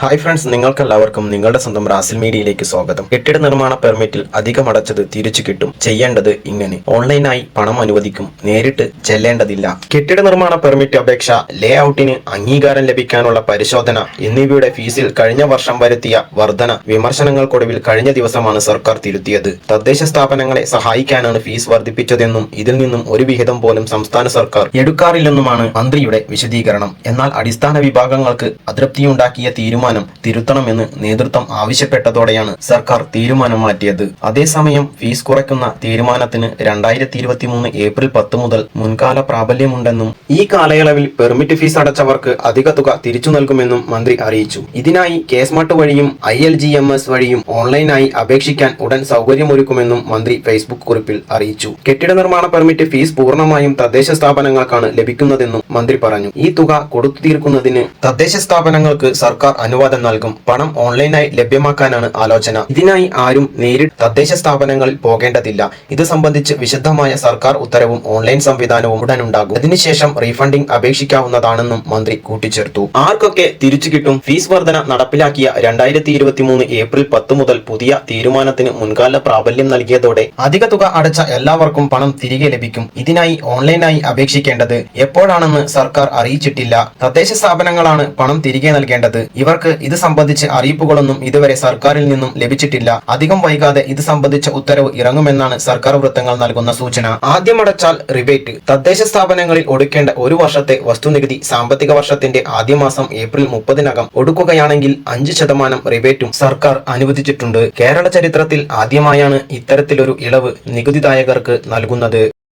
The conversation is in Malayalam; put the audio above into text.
ഹായ് ഫ്രണ്ട്സ് നിങ്ങൾക്കെല്ലാവർക്കും നിങ്ങളുടെ സ്വന്തം റാസിൽ മീഡിയയിലേക്ക് സ്വാഗതം. കെട്ടിട നിർമ്മാണ പെർമിറ്റിൽ അധികം അടച്ചത് തിരിച്ചു കിട്ടും. ചെയ്യേണ്ടത് ഇങ്ങനെ. ഓൺലൈനായി പണം അനുവദിക്കും. നേരിട്ട് ചെല്ലേണ്ടതില്ല. കെട്ടിട നിർമ്മാണ പെർമിറ്റ് അപേക്ഷ ലേ ഔട്ടിന് അംഗീകാരം ലഭിക്കാനുള്ള പരിശോധന എന്നിവയുടെ ഫീസിൽ കഴിഞ്ഞ വർഷം വരുത്തിയ വർധന വിമർശനങ്ങൾക്കൊടുവിൽ കഴിഞ്ഞ ദിവസമാണ് സർക്കാർ തിരുത്തിയത്. തദ്ദേശ സ്ഥാപനങ്ങളെ സഹായിക്കാനാണ് ഫീസ് വർദ്ധിപ്പിച്ചതെന്നും ഇതിൽ നിന്നും ഒരു വിഹിതം പോലും സംസ്ഥാന സർക്കാർ എടുക്കാറില്ലെന്നുമാണ് മന്ത്രിയുടെ വിശദീകരണം. എന്നാൽ അടിസ്ഥാന വിഭാഗങ്ങൾക്ക് അതൃപ്തിയുണ്ടാക്കിയ തീരുമാനം തിരുത്തണമെന്ന് നേതൃത്വം ആവശ്യപ്പെട്ടതോടെയാണ് സർക്കാർ തീരുമാനം മാറ്റിയത്. അതേസമയം ഫീസ് കുറയ്ക്കുന്ന തീരുമാനത്തിന് രണ്ടായിരത്തി ഇരുപത്തി മൂന്ന് ഏപ്രിൽ പത്ത് മുതൽ മുൻകാല പ്രാബല്യമുണ്ടെന്നും ഈ കാലയളവിൽ പെർമിറ്റ് ഫീസ് അടച്ചവർക്ക് അധിക തുക തിരിച്ചു നൽകുമെന്നും മന്ത്രി അറിയിച്ചു. ഇതിനായി കേസ്മാട്ട് വഴിയും I L G M S വഴിയും ഓൺലൈനായി അപേക്ഷിക്കാൻ ഉടൻ സൗകര്യമൊരുക്കുമെന്നും മന്ത്രി ഫേസ്ബുക്ക് കുറിപ്പിൽ അറിയിച്ചു. കെട്ടിട നിർമ്മാണ പെർമിറ്റ് ഫീസ് പൂർണമായും തദ്ദേശ സ്ഥാപനങ്ങൾക്കാണ് ലഭിക്കുന്നതെന്നും മന്ത്രി പറഞ്ഞു. ഈ തുക കൊടുത്തു തീർക്കുന്നതിന് തദ്ദേശ സ്ഥാപനങ്ങൾക്ക് സർക്കാർ അനുവാദം നൽകും. പണം ഓൺലൈനായി ലഭ്യമാക്കാനാണ് ആലോചന. ഇതിനായി ആരും നേരിട്ട് തദ്ദേശ സ്ഥാപനങ്ങളിൽ പോകേണ്ടതില്ല. ഇത് സംബന്ധിച്ച് വിശദമായ സർക്കാർ ഉത്തരവും ഓൺലൈൻ സംവിധാനവും ഉടൻ ഉണ്ടാകും അതിനുശേഷം റീഫണ്ടിംഗ് അപേക്ഷിക്കാവുന്നതാണെന്നും മന്ത്രി കൂട്ടിച്ചേർത്തു. ആർക്കൊക്കെ തിരിച്ചു കിട്ടും? ഫീസ് വർധന നടപ്പിലാക്കിയ രണ്ടായിരത്തി ഇരുപത്തി മൂന്ന് ഏപ്രിൽ പത്ത് മുതൽ പുതിയ തീരുമാനത്തിന് മുൻകാല പ്രാബല്യം നൽകിയതോടെ അധിക തുക അടച്ച എല്ലാവർക്കും പണം തിരികെ ലഭിക്കും. ഇതിനായി ഓൺലൈനായി അപേക്ഷിക്കേണ്ടത് എപ്പോഴാണെന്ന് സർക്കാർ അറിയിച്ചിട്ടില്ല. തദ്ദേശ സ്ഥാപനങ്ങളാണ് പണം തിരികെ നൽകേണ്ടത്. ഇവർക്ക് ഇത് സംബന്ധിച്ച് അറിയിപ്പുകളൊന്നും ഇതുവരെ സർക്കാരിൽ നിന്നും ലഭിച്ചിട്ടില്ല. അധികം വൈകാതെ ഇത് സംബന്ധിച്ച ഉത്തരവ് ഇറങ്ങുമെന്നാണ് സർക്കാർ വൃത്തങ്ങൾ നൽകുന്ന സൂചന. ആദ്യം അടച്ചാൽ റിബേറ്റ്. തദ്ദേശ സ്ഥാപനങ്ങളിൽ ഒടുക്കേണ്ട ഒരു വർഷത്തെ വസ്തുനികുതി സാമ്പത്തിക വർഷത്തിന്റെ ആദ്യ മാസം ഏപ്രിൽ മുപ്പതിനകം ഒടുക്കുകയാണെങ്കിൽ അഞ്ച് ശതമാനം റിബേറ്റും സർക്കാർ അനുവദിച്ചിട്ടുണ്ട്. കേരള ചരിത്രത്തിൽ ആദ്യമായാണ് ഇത്തരത്തിലൊരു ഇളവ് നികുതിദായകർക്ക് നൽകുന്നത്.